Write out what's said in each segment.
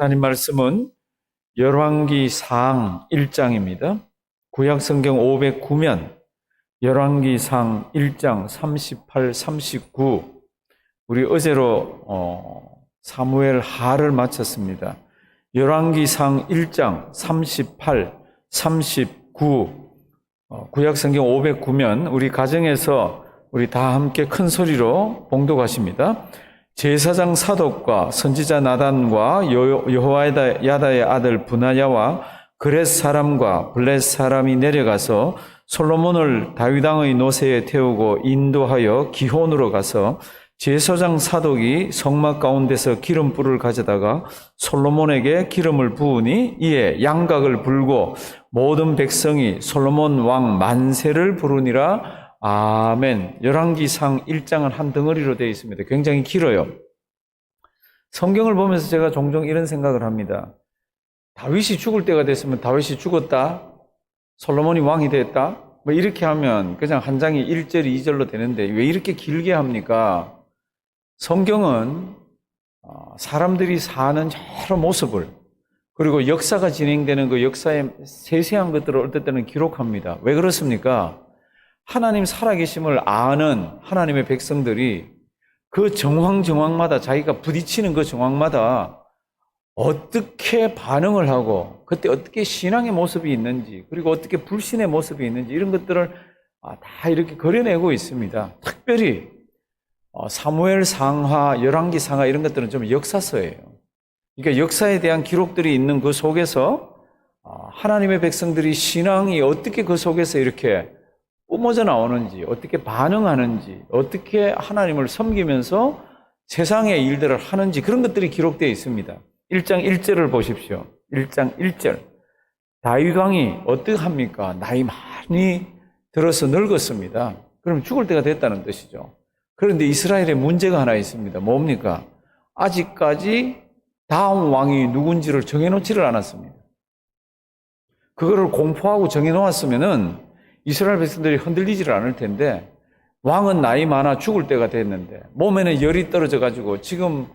하나님 말씀은 열왕기 상 1장입니다. 구약 성경 509면 열왕기 상 1장 38, 39 우리 어제로 어, 사무엘 하를 마쳤습니다. 열왕기 상 1장 38, 39 어, 구약 성경 509면 우리 가정에서 우리 다 함께 큰 소리로 봉독하십니다. 제사장 사독과 선지자 나단과 여- 여호와야다 야다의 아들 분하야와 그렛 사람과 블렛 사람이 내려가서 솔로몬을 다윗 왕의 노새에 태우고 인도하여 기혼으로 가서 제사장 사독이 성막 가운데서 기름불을 가져다가 솔로몬에게 기름을 부으니 이에 양각을 불고 모든 백성이 솔로몬 왕 만세를 부르니라 아멘. 열왕기상 1장은 한 덩어리로 되어 있습니다. 굉장히 길어요. 성경을 보면서 제가 종종 이런 생각을 합니다. 다윗이 죽을 때가 됐으면 다윗이 죽었다. 솔로몬이 왕이 됐다. 뭐 이렇게 하면 그냥 한 장이 1절, 2절로 되는데 왜 이렇게 길게 합니까? 성경은 어, 사람들이 사는 여러 모습을 그리고 역사가 진행되는 그 역사의 세세한 것들을 어떨 때는 기록합니다. 왜 그렇습니까? 하나님 살아계심을 아는 하나님의 백성들이 그 정황 정황마다 자기가 부딪히는 그 정황마다 어떻게 반응을 하고 그때 어떻게 신앙의 모습이 있는지 그리고 어떻게 불신의 모습이 있는지 이런 것들을 아, 다 이렇게 그려내고 있습니다. 특별히 어, 사무엘 상하, 열왕기 상하 이런 것들은 좀 역사서예요. 그러니까 역사에 대한 기록들이 있는 그 속에서 어, 하나님의 백성들이 신앙이 어떻게 그 속에서 이렇게 뿜어져 나오는지, 어떻게 반응하는지, 어떻게 하나님을 섬기면서 세상의 일들을 하는지 그런 것들이 기록되어 있습니다. 1장 1절을 보십시오. 1장 1절. 다윗 왕이 어떻게 합니까? 나이 많이 들어서 늙었습니다. 그럼 죽을 때가 됐다는 뜻이죠. 그런데 이스라엘에 문제가 하나 있습니다. 뭡니까? 아직까지 다음 왕이 누군지를 정해놓지를 않았습니다. 그거를 공포하고 정해놓았으면은 이스라엘 백성들이 흔들리지를 않을 텐데 왕은 나이 많아 죽을 때가 됐는데 몸에는 열이 떨어져 가지고 지금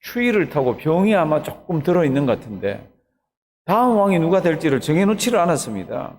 추위를 타고 병이 아마 조금 들어 있는 것 같은데 다음 왕이 누가 될지를 정해 놓지를 않았습니다.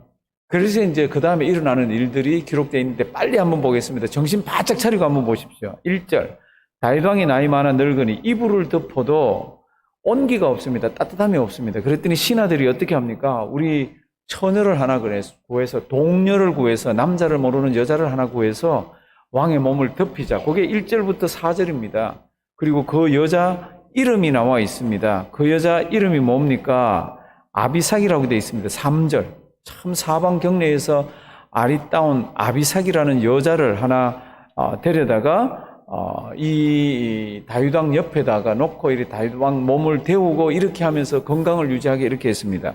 그래서 이제 그 다음에 일어나는 일들이 기록되어 있는데 빨리 한번 보겠습니다. 정신 바짝 차리고 한번 보십시오. 1절. 다윗 왕이 나이 많아 늙으니 이불을 덮어도 온기가 없습니다. 따뜻함이 없습니다. 그랬더니 신하들이 어떻게 합니까? 우리 처녀를 하나 구해서 동녀를 구해서 남자를 모르는 여자를 하나 구해서 왕의 몸을 덮이자. 그게 1절부터 4절입니다. 그리고 그 여자 이름이 나와 있습니다. 그 여자 이름이 뭡니까? 아비삭이라고 되어 있습니다. 3절. 참 사방 경례에서 아리따운 아비삭이라는 여자를 하나 어, 데려다가 어, 이 다윗 왕 옆에다가 놓고 이렇게 다윗 왕 몸을 데우고 이렇게 하면서 건강을 유지하게 이렇게 했습니다.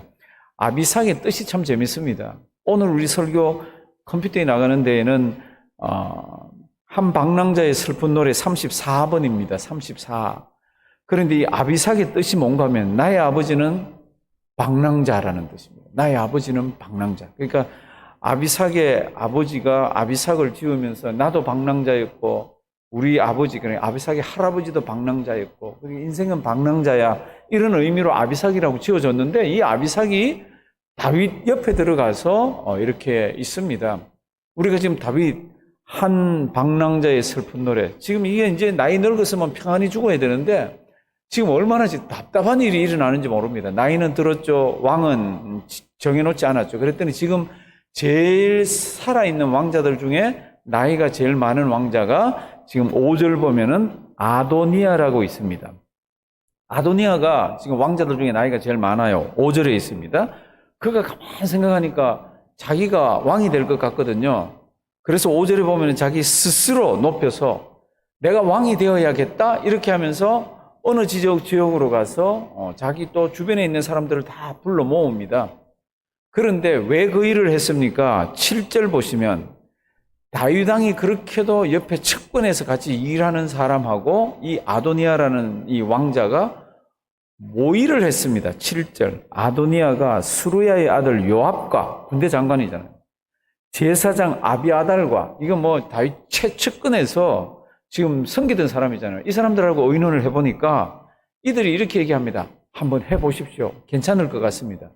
아비삭의 뜻이 참 재밌습니다. 오늘 우리 설교 컴퓨터에 나가는 데에는 어, 한 방랑자의 슬픈 노래 34번입니다. 34. 그런데 이 아비삭의 뜻이 뭔가 하면 나의 아버지는 방랑자라는 뜻입니다. 나의 아버지는 방랑자. 그러니까 아비삭의 아버지가 아비삭을 지으면서 나도 방랑자였고 우리 아버지 그러니까 아비삭의 할아버지도 방랑자였고 그리고 인생은 방랑자야 이런 의미로 아비삭이라고 지어졌는데 이 아비삭이 다윗 옆에 들어가서 어, 이렇게 있습니다. 우리가 지금 다윗 한 방랑자의 슬픈 노래 지금 이게 이제 나이 늙었으면 평안히 죽어야 되는데 지금 얼마나 답답한 일이 일어나는지 모릅니다. 나이는 들었죠. 왕은 정해놓지 않았죠. 그랬더니 지금 제일 살아있는 왕자들 중에 나이가 제일 많은 왕자가 지금 5절 보면은 아도니아라고 있습니다. 아도니아가 지금 왕자들 중에 나이가 제일 많아요. 5절에 있습니다. 그가 가만히 생각하니까 자기가 왕이 될 것 같거든요. 그래서 5절에 보면 자기 스스로 높여서 내가 왕이 되어야겠다 이렇게 하면서 어느 지역 지역으로 가서 어, 자기 또 주변에 있는 사람들을 다 불러 모읍니다. 그런데 왜 그 일을 했습니까? 7절 보시면 다윗 왕이 그렇게도 옆에 측근에서 같이 일하는 사람하고 이 아도니아라는 이 왕자가 모의를 했습니다. 7절. 아도니아가 수루야의 아들 요압과 군대 장관이잖아요. 제사장 아비아달과 이건 뭐 다윗 최측근에서 지금 섬기던 사람이잖아요. 이 사람들하고 의논을 해보니까 이들이 이렇게 얘기합니다. 한번 해보십시오. 괜찮을 것 같습니다.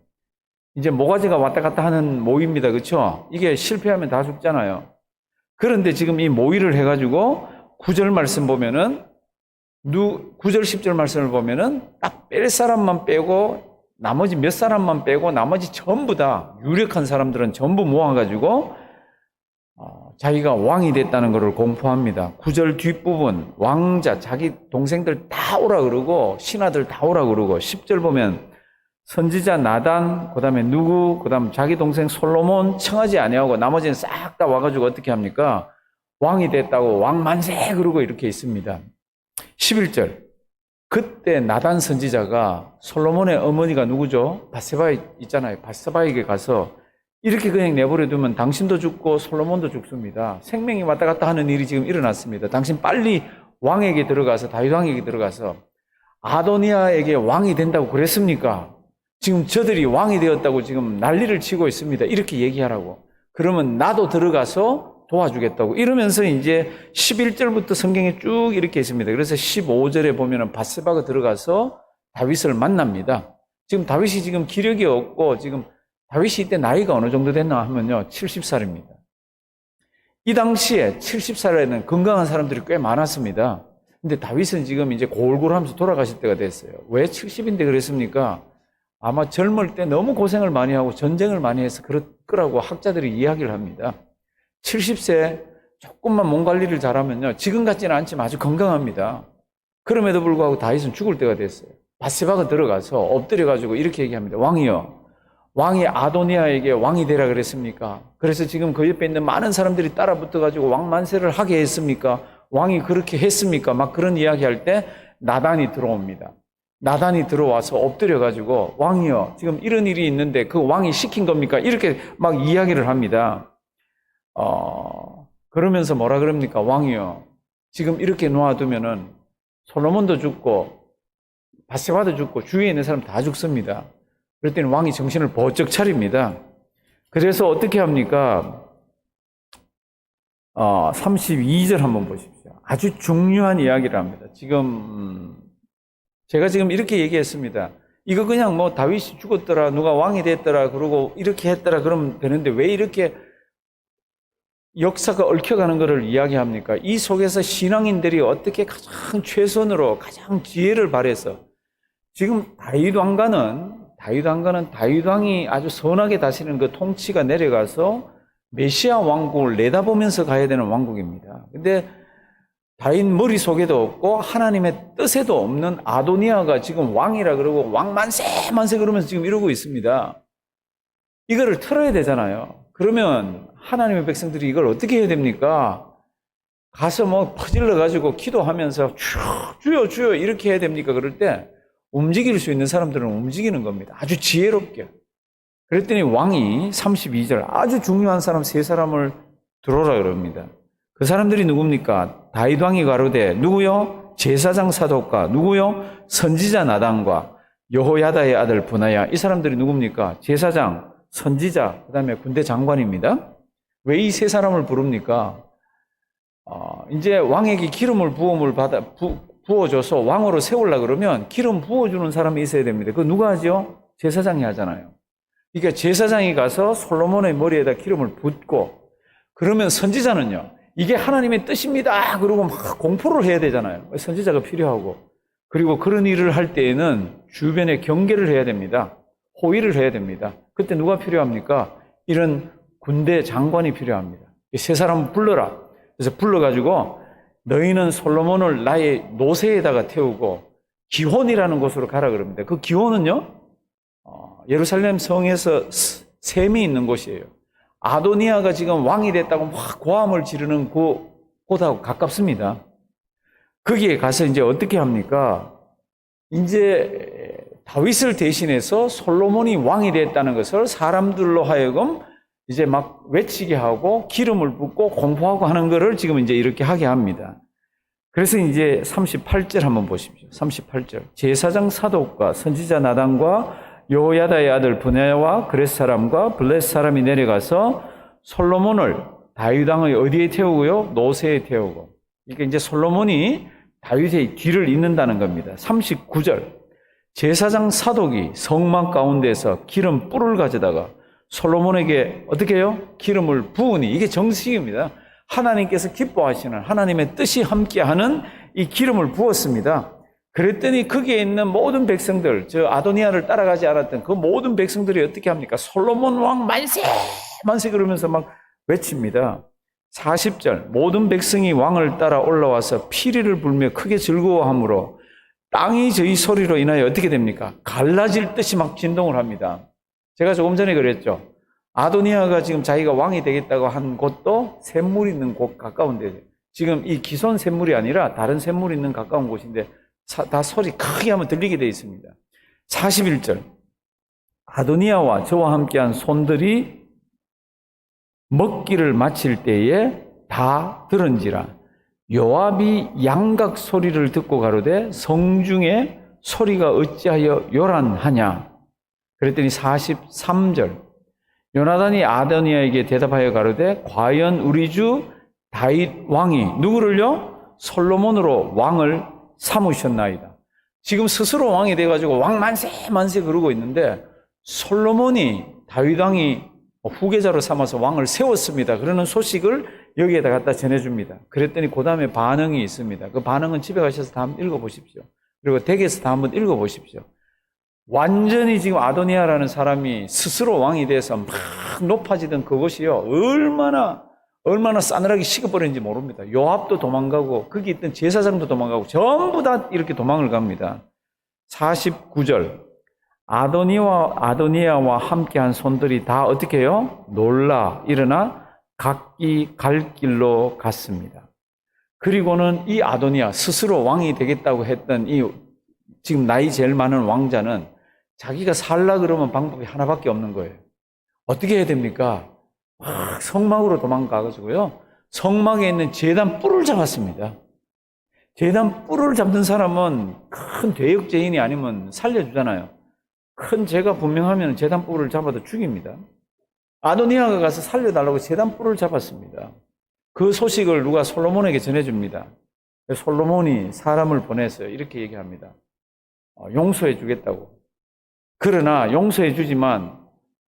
이제 모가지가 왔다 갔다 하는 모입니다. 그렇죠? 이게 실패하면 다 죽잖아요. 그런데 지금 이 모의를 해가지고 구절 말씀 보면은 누 9절 10절 말씀을 보면은 딱 뺄 사람만 빼고 나머지 몇 사람만 빼고 나머지 전부 다 유력한 사람들은 전부 모아가지고 어, 자기가 왕이 됐다는 것을 공포합니다. 9절 뒷부분 왕자 자기 동생들 다 오라 그러고 신하들 다 오라 그러고 10절 보면 선지자 나단 그다음에 누구 그다음 자기 동생 솔로몬 청하지 아니하고 나머지는 싹 다 와가지고 어떻게 합니까? 왕이 됐다고 왕 만세 그러고 이렇게 있습니다. 11절 그때 나단 선지자가 솔로몬의 어머니가 누구죠? 바세바 있잖아요. 바세바에게 가서 이렇게 그냥 내버려 두면 당신도 죽고 솔로몬도 죽습니다. 생명이 왔다 갔다 하는 일이 지금 일어났습니다. 당신 빨리 왕에게 들어가서 다윗 왕에게 들어가서 아도니아에게 왕이 된다고 그랬습니까? 지금 저들이 왕이 되었다고 지금 난리를 치고 있습니다. 이렇게 얘기하라고. 그러면 나도 들어가서 도와주겠다고. 이러면서 이제 11절부터 성경에 쭉 이렇게 있습니다. 그래서 15절에 보면은 바스바가 들어가서 다윗을 만납니다. 지금 다윗이 지금 기력이 없고 지금 다윗이 이때 나이가 어느 정도 됐나 하면요. 70살입니다. 이 당시에 70살에는 건강한 사람들이 꽤 많았습니다. 근데 다윗은 지금 이제 골골하면서 돌아가실 때가 됐어요. 왜 70인데 그랬습니까? 아마 젊을 때 너무 고생을 많이 하고 전쟁을 많이 해서 그럴 거라고 학자들이 이야기를 합니다. 70세 조금만 몸 관리를 잘하면요. 지금 같지는 않지만 아주 건강합니다. 그럼에도 불구하고 다윗은 죽을 때가 됐어요. 바세바가 들어가서 엎드려가지고 이렇게 얘기합니다. 왕이요. 왕이 아도니아에게 왕이 되라 그랬습니까? 그래서 지금 그 옆에 있는 많은 사람들이 따라 붙어가지고 왕 만세를 하게 했습니까? 왕이 그렇게 했습니까? 막 그런 이야기 할 때 나단이 들어옵니다. 나단이 들어와서 엎드려가지고 왕이요. 지금 이런 일이 있는데 그 왕이 시킨 겁니까? 이렇게 막 이야기를 합니다. 어, 그러면서 뭐라 그럽니까? 왕이요. 지금 이렇게 놓아두면은 솔로몬도 죽고 바세바도 죽고 주위에 있는 사람 다 죽습니다. 그럴 때는 왕이 정신을 번쩍 차립니다. 그래서 어떻게 합니까? 어, 32절 한번 보십시오. 아주 중요한 이야기를 합니다. 지금, 음, 제가 지금 이렇게 얘기했습니다. 이거 그냥 뭐 다윗이 죽었더라, 누가 왕이 됐더라, 그러고 이렇게 했더라, 그러면 되는데 왜 이렇게 역사가 얽혀가는 것을 이야기합니까? 이 속에서 신앙인들이 어떻게 가장 최선으로 가장 지혜를 발해서 지금 다윗 왕가는 다윗 왕가는 다윗 왕이 아주 선하게 다스리는 그 통치가 내려가서 메시아 왕국을 내다보면서 가야 되는 왕국입니다. 근데 다윗 머릿속에도 없고 하나님의 뜻에도 없는 아도니아가 지금 왕이라 그러고 왕 만세 만세 그러면서 지금 이러고 있습니다. 이거를 틀어야 되잖아요. 그러면 하나님의 백성들이 이걸 어떻게 해야 됩니까? 가서 뭐 퍼질러 가지고 기도하면서 주여 주여 주여 이렇게 해야 됩니까? 그럴 때 움직일 수 있는 사람들은 움직이는 겁니다. 아주 지혜롭게. 그랬더니 왕이 32절 아주 중요한 사람 세 사람을 들어오라 그럽니다. 그 사람들이 누굽니까? 다윗 왕이 가로되 누구요? 제사장 사독과 누구요? 선지자 나단과 여호야다의 아들 분하야 이 사람들이 누굽니까? 제사장, 선지자, 그다음에 군대 장관입니다. 왜 이 세 사람을 부릅니까? 어, 이제 왕에게 기름을 부음을 받아 부, 부어줘서 왕으로 세울라 그러면 기름 부어주는 사람이 있어야 됩니다. 그 누가 하죠? 제사장이 하잖아요. 그러니까 제사장이 가서 솔로몬의 머리에다 기름을 붓고 그러면 선지자는요. 이게 하나님의 뜻입니다. 그러고 막 공포를 해야 되잖아요. 선지자가 필요하고 그리고 그런 일을 할 때에는 주변에 경계를 해야 됩니다. 호의를 해야 됩니다. 그때 누가 필요합니까? 이런 군대 장관이 필요합니다. 세 사람 불러라. 그래서 불러가지고 너희는 솔로몬을 나의 노새에다가 태우고 기혼이라는 곳으로 가라 그럽니다. 그 기혼은요, 어, 예루살렘 성에서 샘이 있는 곳이에요. 아도니아가 지금 왕이 됐다고 막 고함을 지르는 그 곳하고 가깝습니다. 거기에 가서 이제 어떻게 합니까? 이제 다윗을 대신해서 솔로몬이 왕이 됐다는 것을 사람들로 하여금 이제 막 외치게 하고 기름을 붓고 공포하고 하는 것을 지금 이제 이렇게 하게 합니다. 그래서 이제 38절 한번 보십시오. 38절. 제사장 사독과 선지자 나단과 여호야다의 아들 분야와 그레스 사람과 블레스 사람이 내려가서 솔로몬을 다윗 왕의 어디에 태우고요? 노새에 태우고. 그러니까 이제 솔로몬이 다윗의 뒤를 잇는다는 겁니다. 39절. 제사장 사독이 성막 가운데서 기름 뿔을 가져다가 솔로몬에게 어떻게 해요? 기름을 부으니 이게 정식입니다. 하나님께서 기뻐하시는 하나님의 뜻이 함께하는 이 기름을 부었습니다. 그랬더니 거기에 있는 모든 백성들, 저 아도니아를 따라가지 않았던 그 모든 백성들이 어떻게 합니까? 솔로몬 왕 만세! 만세 그러면서 막 외칩니다. 40절 모든 백성이 왕을 따라 올라와서 피리를 불며 크게 즐거워하므로 땅이 저희 소리로 인하여 어떻게 됩니까? 갈라질 듯이 막 진동을 합니다. 제가 조금 전에 그랬죠. 아도니아가 지금 자기가 왕이 되겠다고 한 곳도 샘물 있는 곳 가까운 데 지금 이 기손 샘물이 아니라 다른 샘물 있는 가까운 곳인데 사- 다 소리 크게 하면 들리게 되어 있습니다. 41절 아도니아와 저와 함께한 손들이 먹기를 마칠 때에 다 들은지라 요압이 양각 소리를 듣고 가로되 성중에 소리가 어찌하여 요란하냐 그랬더니 43절 요나단이 아도니아에게 대답하여 가로되 과연 우리 주 다윗 왕이 누구를요? 솔로몬으로 왕을 삼으셨나이다. 지금 스스로 왕이 돼 가지고 왕 만세 만세 그러고 있는데 솔로몬이 다윗 왕이 후계자로 삼아서 왕을 세웠습니다. 그러는 소식을 여기에다 갖다 전해줍니다. 그랬더니 그 다음에 반응이 있습니다. 그 반응은 집에 가셔서 다 한번 읽어보십시오. 그리고 댁에서 다 한번 읽어보십시오. 완전히 지금 아도니아라는 사람이 스스로 왕이 돼서 막 높아지던 그것이요. 얼마나, 얼마나 싸늘하게 식어버렸는지 모릅니다. 요압도 도망가고, 거기 있던 제사장도 도망가고, 전부 다 이렇게 도망을 갑니다. 49절. 아도니와, 아도니아와 함께한 손들이 다 어떻게 해요? 놀라, 일어나 각기 갈 길로 갔습니다. 그리고는 이 아도니아, 스스로 왕이 되겠다고 했던 이 지금 나이 제일 많은 왕자는 자기가 살라 그러면 방법이 하나밖에 없는 거예요. 어떻게 해야 됩니까? 막 성막으로 도망가가지고요. 성막에 있는 재단 뿔을 잡았습니다. 재단 뿔을 잡는 사람은 큰 대역죄인이 아니면 살려주잖아요. 큰 죄가 분명하면 재단 뿔을 잡아도 죽입니다. 아도니아가 가서 살려달라고 재단 뿔을 잡았습니다. 그 소식을 누가 솔로몬에게 전해줍니다. 솔로몬이 사람을 보내서 이렇게 얘기합니다. 어, 용서해 주겠다고. 그러나 용서해 주지만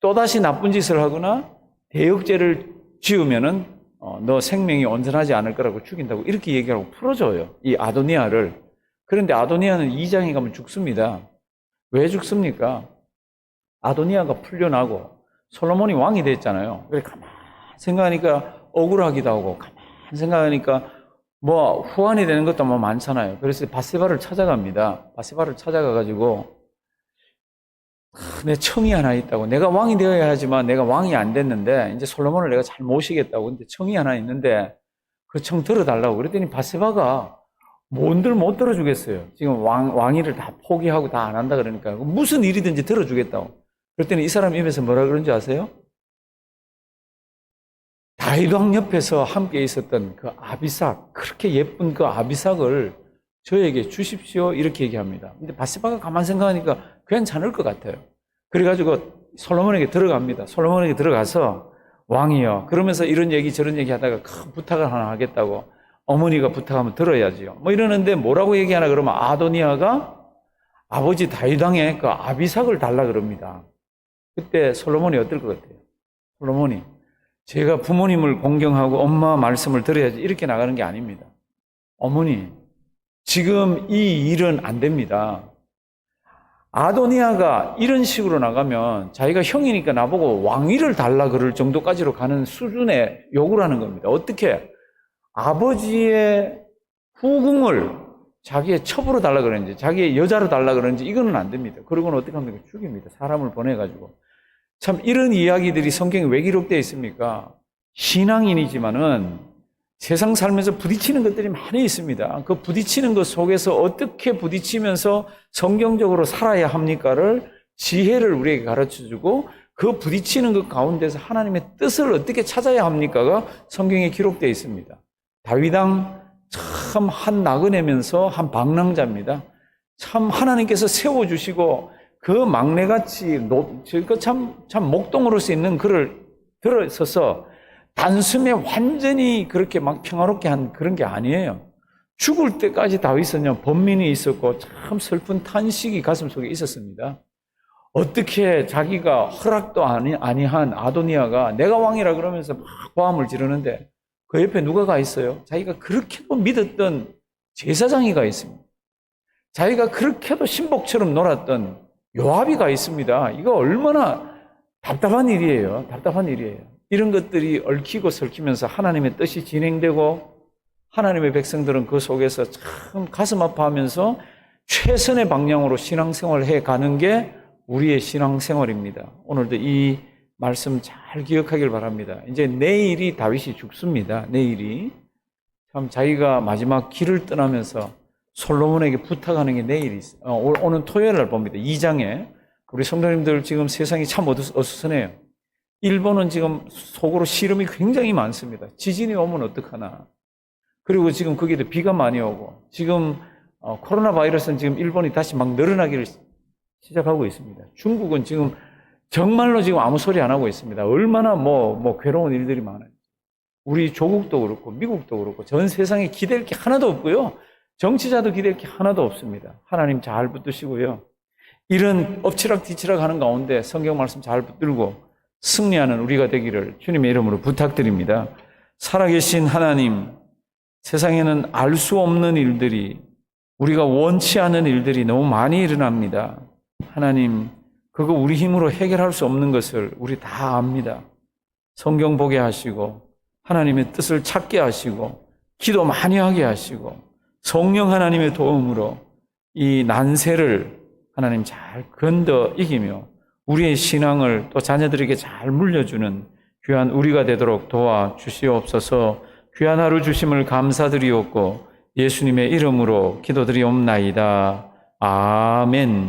또다시 나쁜 짓을 하거나 대역죄를 지으면은 어, 너 생명이 온전하지 않을 거라고 죽인다고 이렇게 얘기하고 풀어줘요. 이 아도니아를. 그런데 아도니아는 이장에 가면 죽습니다. 왜 죽습니까? 아도니아가 풀려나고 솔로몬이 왕이 됐잖아요. 그래 가만 생각하니까 억울하기도 하고 가만 생각하니까 뭐 후환이 되는 것도 뭐 많잖아요. 그래서 바세바를 찾아갑니다. 바세바를 찾아가 가지고 내 청이 하나 있다고. 내가 왕이 되어야 하지만 내가 왕이 안 됐는데 이제 솔로몬을 내가 잘 모시겠다고. 근데 청이 하나 있는데 그 청 들어달라고. 그랬더니 바세바가 뭔들 못 들어주겠어요. 지금 왕, 왕위를 다 포기하고 다 안 한다 그러니까 무슨 일이든지 들어주겠다고. 그랬더니 이 사람 입에서 뭐라 그런지 아세요? 다윗왕 옆에서 함께 있었던 그 아비삭, 그렇게 예쁜 그 아비삭을 저에게 주십시오. 이렇게 얘기합니다. 근데 바세바가 가만 생각하니까 괜찮을 것 같아요. 그래가지고 솔로몬에게 들어갑니다. 솔로몬에게 들어가서 왕이요. 그러면서 이런 얘기 저런 얘기 하다가 큰 부탁을 하나 하겠다고 어머니가 부탁하면 들어야지요. 뭐 이러는데 뭐라고 얘기하나 그러면 아도니아가 아버지 다윗왕의 그 아비삭을 달라 그럽니다. 그때 솔로몬이 어떨 것 같아요? 솔로몬이 제가 부모님을 공경하고 엄마 말씀을 들어야지 이렇게 나가는 게 아닙니다. 어머니, 지금 이 일은 안 됩니다. 아도니아가 이런 식으로 나가면 자기가 형이니까 나보고 왕위를 달라 그럴 정도까지로 가는 수준의 요구를 하는 겁니다. 어떻게? 아버지의 후궁을 자기의 첩으로 달라 그러는지, 자기의 여자로 달라 그러는지 이거는 안 됩니다. 그러고는 어떻게 합니까? 죽입니다. 사람을 보내가지고. 참 이런 이야기들이 성경에 왜 기록되어 있습니까? 신앙인이지만은 세상 살면서 부딪히는 것들이 많이 있습니다. 그 부딪히는 것 속에서 어떻게 부딪히면서 성경적으로 살아야 합니까를 지혜를 우리에게 가르쳐 주고 그 부딪히는 것 가운데서 하나님의 뜻을 어떻게 찾아야 합니까가 성경에 기록되어 있습니다. 다윗왕 참 한 나그네면서 한 방랑자입니다. 참 하나님께서 세워 주시고 그 막내같이 참, 참 목동으로서 있는 그를 들어서서 단숨에 완전히 그렇게 막 평화롭게 한 그런 게 아니에요. 죽을 때까지 다윗은요, 번민이 있었고 참 슬픈 탄식이 가슴 속에 있었습니다. 어떻게 자기가 허락도 아니, 아니한 아도니아가 내가 왕이라 그러면서 막 고함을 지르는데 그 옆에 누가 가 있어요? 자기가 그렇게도 믿었던 제사장이 가 있습니다. 자기가 그렇게도 신복처럼 놀았던 요압이 가 있습니다. 이거 얼마나 답답한 일이에요. 답답한 일이에요. 이런 것들이 얽히고 설키면서 하나님의 뜻이 진행되고 하나님의 백성들은 그 속에서 참 가슴 아파하면서 최선의 방향으로 신앙생활을 해 가는 게 우리의 신앙생활입니다. 오늘도 이 말씀 잘 기억하길 바랍니다. 이제 내일이 다윗이 죽습니다. 내일이. 참 자기가 마지막 길을 떠나면서 솔로몬에게 부탁하는 게 내일이. 어, 오- 오는 토요일 날 봅니다. 2장에 우리 성도님들 지금 세상이 참 어수- 어수선해요. 일본은 지금 속으로 시름이 굉장히 많습니다. 지진이 오면 어떡하나. 그리고 지금 거기도 비가 많이 오고 지금 어, 코로나 바이러스는 지금 일본이 다시 막 늘어나기를 시작하고 있습니다. 중국은 지금 정말로 지금 아무 소리 안 하고 있습니다. 얼마나 뭐, 뭐 괴로운 일들이 많아요. 우리 조국도 그렇고 미국도 그렇고 전 세상에 기댈 게 하나도 없고요. 정치자도 기댈 게 하나도 없습니다. 하나님 잘 붙드시고요. 이런 엎치락 뒤치락 하는 가운데 성경 말씀 잘 붙들고 승리하는 우리가 되기를 주님의 이름으로 부탁드립니다. 살아계신 하나님, 세상에는 알 수 없는 일들이 우리가 원치 않은 일들이 너무 많이 일어납니다. 하나님, 그거 우리 힘으로 해결할 수 없는 것을 우리 다 압니다. 성경 보게 하시고 하나님의 뜻을 찾게 하시고 기도 많이 하게 하시고 성령 하나님의 도움으로 이 난세를 하나님 잘 건더 이기며 우리의 신앙을 또 자녀들에게 잘 물려주는 귀한 우리가 되도록 도와 주시옵소서 귀한 하루 주심을 감사드리옵고 예수님의 이름으로 기도드리옵나이다. 아멘.